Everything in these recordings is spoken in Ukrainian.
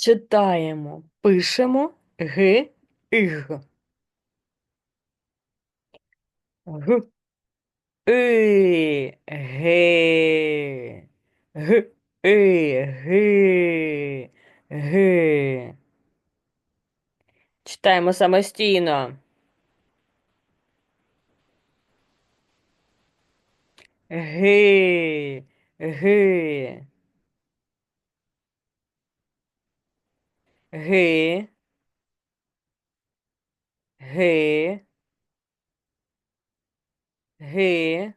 Читаємо, пишемо г, иг. Г, и, ге, г, и, ги, ги. Читаємо самостійно. Ги, ги, ги, ги, ги,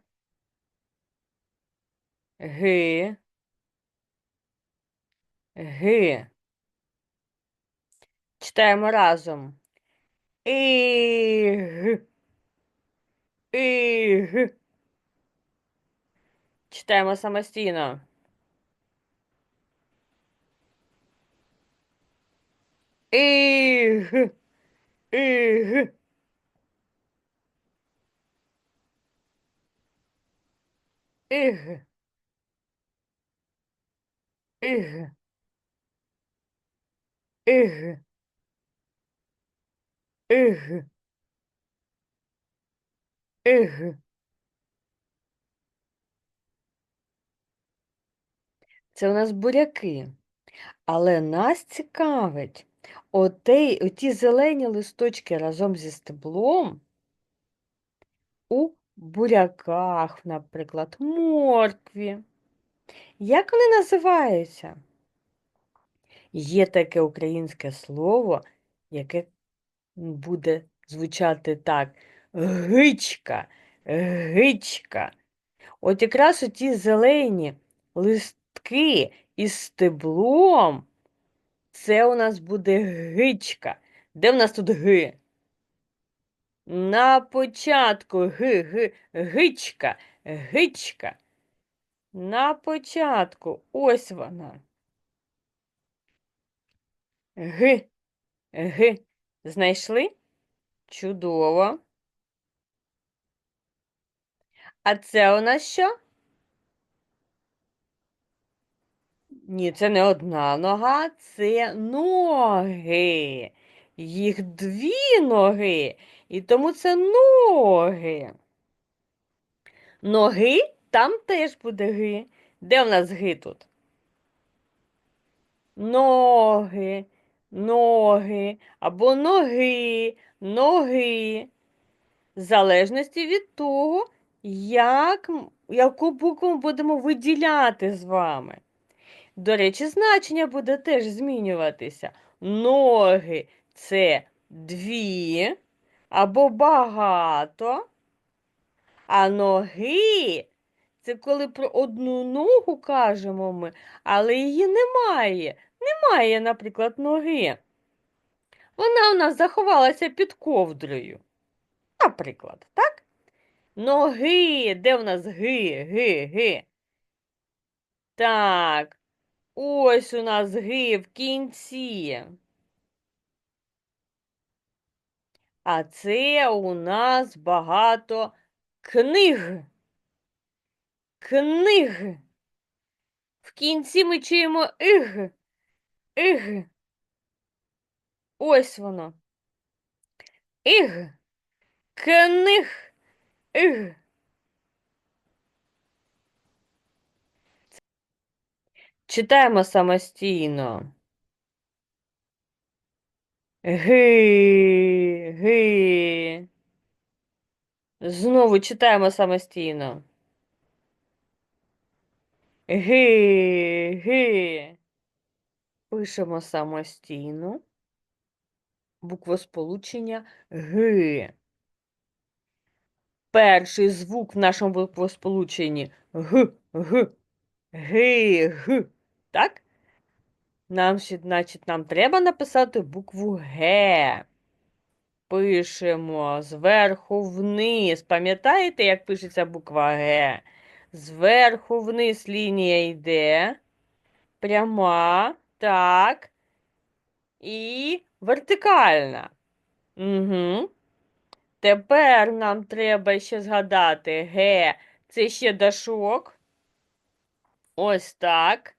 ги, ги. Читаємо разом. Іг, іг. Читаємо самостійно. Іг, іг. Іг. Іг. Іг. Іг. Іг. Це у нас буряки. Але нас цікавить отей, оті зелені листочки разом зі стеблом у буряках, наприклад, моркві. Як вони називаються? Є таке українське слово, яке буде звучати так: гичка, гичка. От якраз оті зелені листки із стеблом, це у нас буде гичка. Де в нас тут ги? На початку ги, ги, гичка, гичка. На початку. Ось вона. Г. Г. Знайшли? Чудово. А це у нас що? Ні, це не одна нога, це ноги. Їх дві ноги. І тому це ноги. Ноги там теж буде ги. Де в нас ги тут? Ноги, ноги або ноги, ноги. В залежності від того, як, яку букву ми будемо виділяти з вами. До речі, значення буде теж змінюватися. Ноги це дві або багато, а ноги це коли про одну ногу кажемо ми, але її немає. Немає, наприклад, ноги. Вона у нас заховалася під ковдрою. Наприклад, так? Ноги, де в нас ги, ги, ги? Так, ось у нас ги в кінці. А це у нас багато книг. Книг. В кінці ми чуємо иг, иг. Ось воно. Иг. Книг. Иг. Читаємо самостійно. Ги, ги. Знову читаємо самостійно. Ги, ги. Пишемо самостійно. Буквосполучення Г. Перший звук в нашому буквосполученні Г, Г, Ги, Г. Так? Нам ще, значить, нам треба написати букву Г. Пишемо зверху вниз. Пам'ятаєте, як пишеться буква Г? Зверху вниз лінія йде. Пряма, так. І вертикальна. Угу. Тепер нам треба ще згадати Г. Це ще дашок. Ось так.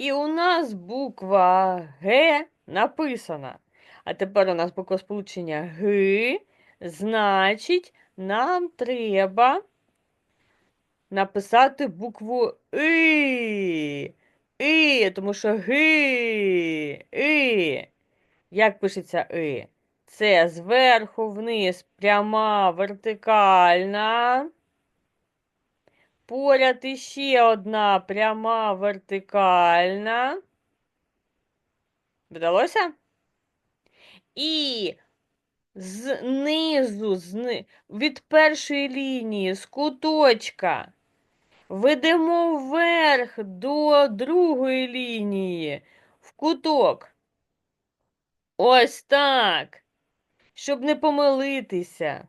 І у нас буква Г написана. А тепер у нас буква сполучення Г, значить, нам треба написати букву И. И, тому що Ги. И. Як пишеться И? Це зверху вниз пряма вертикальна. Поряд іще одна пряма вертикальна. Вдалося? І знизу, зни... від першої лінії, з куточка, ведемо вверх до другої лінії в куток. Ось так. Щоб не помилитися.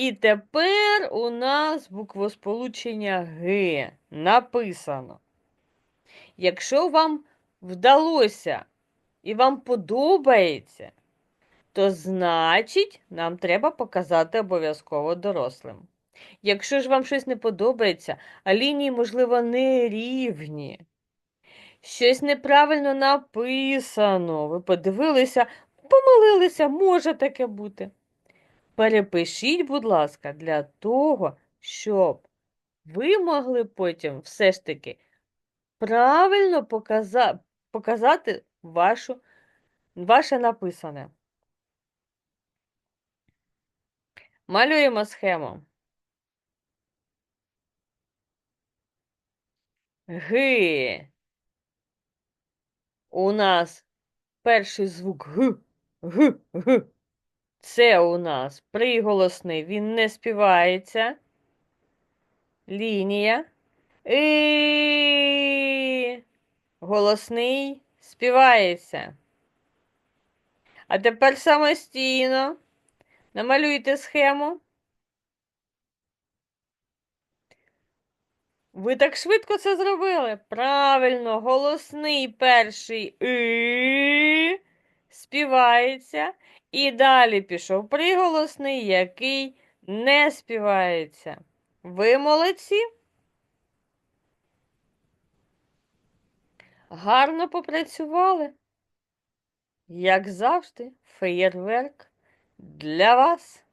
І тепер у нас буквосполучення Г написано. Якщо вам вдалося і вам подобається, то значить нам треба показати обов'язково дорослим. Якщо ж вам щось не подобається, а лінії, можливо, не рівні, щось неправильно написано, ви подивилися, помилилися, може таке бути. Перепишіть, будь ласка, для того, щоб ви могли потім все ж таки правильно показа... показати вашу... ваше написане. Малюємо схему. Г. У нас перший звук Г. Г. Г. Це у нас приголосний, він не співається. Лінія. І голосний співається. А тепер самостійно намалюйте схему. Ви так швидко це зробили? Правильно, голосний перший «и» співається. І далі пішов приголосний, який не співається. Ви молодці? Гарно попрацювали. Як завжди, феєрверк для вас.